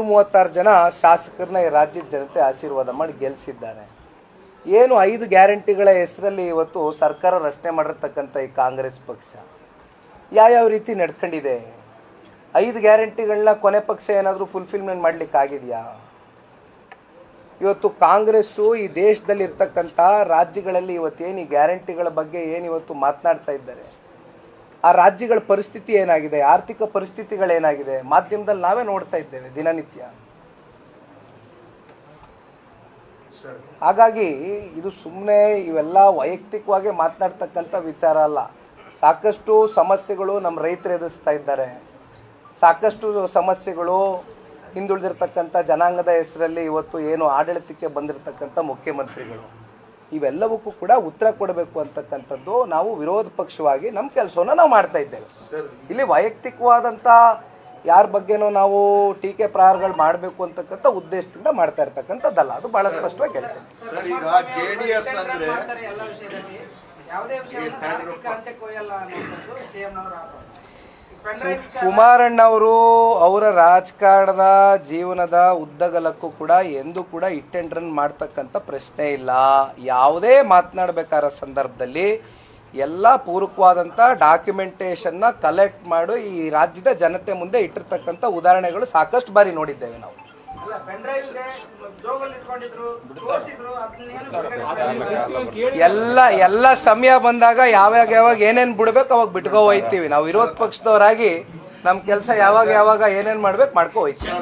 ನೂರ ಮೂವತ್ತಾರು ಜನ ಶಾಸಕರನ್ನ ಈ ರಾಜ್ಯದ ಜನತೆ ಆಶೀರ್ವಾದ ಮಾಡಿ ಗೆಲ್ಲಿಸಿದ್ದಾರೆ ಏನು ಐದು ಗ್ಯಾರಂಟಿಗಳ ಹೆಸರಲ್ಲಿ ಇವತ್ತು ಸರ್ಕಾರ ರಚನೆ ಮಾಡಿರ್ತಕ್ಕಂಥ ಈ ಕಾಂಗ್ರೆಸ್ ಪಕ್ಷ? ಯಾವ್ಯಾವ ರೀತಿ ನಡ್ಕೊಂಡಿದೆ? ಐದು ಗ್ಯಾರಂಟಿಗಳನ್ನ ಕೊನೆ ಪಕ್ಷ ಏನಾದರೂ ಫುಲ್ಫಿಲ್ಮೆಂಟ್ ಮಾಡ್ಲಿಕ್ಕೆ ಆಗಿದೆಯಾ? ಇವತ್ತು ಕಾಂಗ್ರೆಸ್ಸು ಈ ದೇಶದಲ್ಲಿ ಇರ್ತಕ್ಕಂಥ ರಾಜ್ಯಗಳಲ್ಲಿ ಇವತ್ತೇನು ಈ ಗ್ಯಾರಂಟಿಗಳ ಬಗ್ಗೆ ಏನು ಇವತ್ತು ಮಾತನಾಡ್ತಾ ಇದ್ದಾರೆ? ಆ ರಾಜ್ಯಗಳ ಪರಿಸ್ಥಿತಿ ಏನಾಗಿದೆ, ಆರ್ಥಿಕ ಪರಿಸ್ಥಿತಿಗಳೇನಾಗಿದೆ ಮಾಧ್ಯಮದಲ್ಲಿ ನಾವೇ ನೋಡ್ತಾ ಇದ್ದೇವೆ ದಿನನಿತ್ಯ. ಹಾಗಾಗಿ ಇದು ಸುಮ್ಮನೆ ಇವೆಲ್ಲ ವೈಯಕ್ತಿಕವಾಗಿ ಮಾತನಾಡ್ತಕ್ಕಂಥ ವಿಚಾರ ಅಲ್ಲ. ಸಾಕಷ್ಟು ಸಮಸ್ಯೆಗಳು ನಮ್ಮ ರೈತರು ಎದುರಿಸ್ತಾ ಇದ್ದಾರೆ. ಸಾಕಷ್ಟು ಸಮಸ್ಯೆಗಳು ಹಿಂದುಳಿದಿರ್ತಕ್ಕಂಥ ಜನಾಂಗದ ಹೆಸರಲ್ಲಿ ಇವತ್ತು ಏನು ಆಡಳಿತಕ್ಕೆ ಬಂದಿರತಕ್ಕಂಥ ಮುಖ್ಯಮಂತ್ರಿಗಳು. ಇವೆಲ್ಲವಕ್ಕೂ ಕೂಡ ಉತ್ತರ ಕೊಡಬೇಕು ಅಂತಕ್ಕಂಥದ್ದು ನಾವು ವಿರೋಧ ಪಕ್ಷವಾಗಿ ನಮ್ಮ ಕೆಲಸವನ್ನು ನಾವು ಮಾಡ್ತಾ ಇದ್ದೇವೆ. ಇಲ್ಲಿ ವೈಯಕ್ತಿಕವಾದಂಥ ಯಾರ ಬಗ್ಗೆನೂ ನಾವು ಟೀಕೆ ಪ್ರಹಾರಗಳು ಮಾಡಬೇಕು ಅಂತಕ್ಕಂಥ ಉದ್ದೇಶದಿಂದ ಮಾಡ್ತಾ ಇರ್ತಕ್ಕಂಥದ್ದಲ್ಲ. ಅದು ಬಹಳ ಸ್ಪಷ್ಟವಾಗಿ ಹೇಳ್ತೇನೆ. ಸಿಎಂ ಅವರ ರಾಜಕಾರಣದ ಜೀವನದ ಉದ್ದಗಲಕ್ಕೂ ಕೂಡ ಎಂದೂ ಕೂಡ ಇಟ್ ಅಂಡ್ ರನ್ ಮಾಡ್ತಕ್ಕಂಥ ಪ್ರಶ್ನೆ ಇಲ್ಲ. ಯಾವುದೇ ಮಾತನಾಡಬೇಕಾದ ಸಂದರ್ಭದಲ್ಲಿ ಎಲ್ಲ ಪೂರಕವಾದಂಥ ಡಾಕ್ಯುಮೆಂಟೇಶನ್ನ ಕಲೆಕ್ಟ್ ಮಾಡಿ ಈ ರಾಜ್ಯದ ಜನತೆ ಮುಂದೆ ಇಟ್ಟಿರ್ತಕ್ಕಂಥ ಉದಾಹರಣೆಗಳು ಸಾಕಷ್ಟು ಬಾರಿ ನೋಡಿದ್ದೇವೆ ನಾವು. ಅಲ್ಲ ಪೆನ್ಡ್ರೈವ್ ಇದೆ ಜೋಬಲ್ಲಿ ಇಟ್ಕೊಂಡಿದ್ರು ತೋರಿಸಿದ್ರು ಅದನ್ನೇನು ಬಿಡುಗಡೆ ಎಲ್ಲ ಎಲ್ಲ ಸಮಯ ಬಂದಾಗ ಯಾವಾಗ ಯಾವಾಗ ಏನೇನು ಬಿಡ್ಬೇಕು ಅವಾಗ ಬಿಟ್ಕೋ ಹೋಯ್ತೀವಿ ನಾವು ವಿರೋಧ ಪಕ್ಷದವರಾಗಿ ನಮ್ಮ ಕೆಲಸ ಯಾವಾಗ ಯಾವಾಗ ಏನೇನು ಮಾಡ್ಬೇಕು ಮಾಡ್ಕೋ ಹೋಯ್ತೀವಿ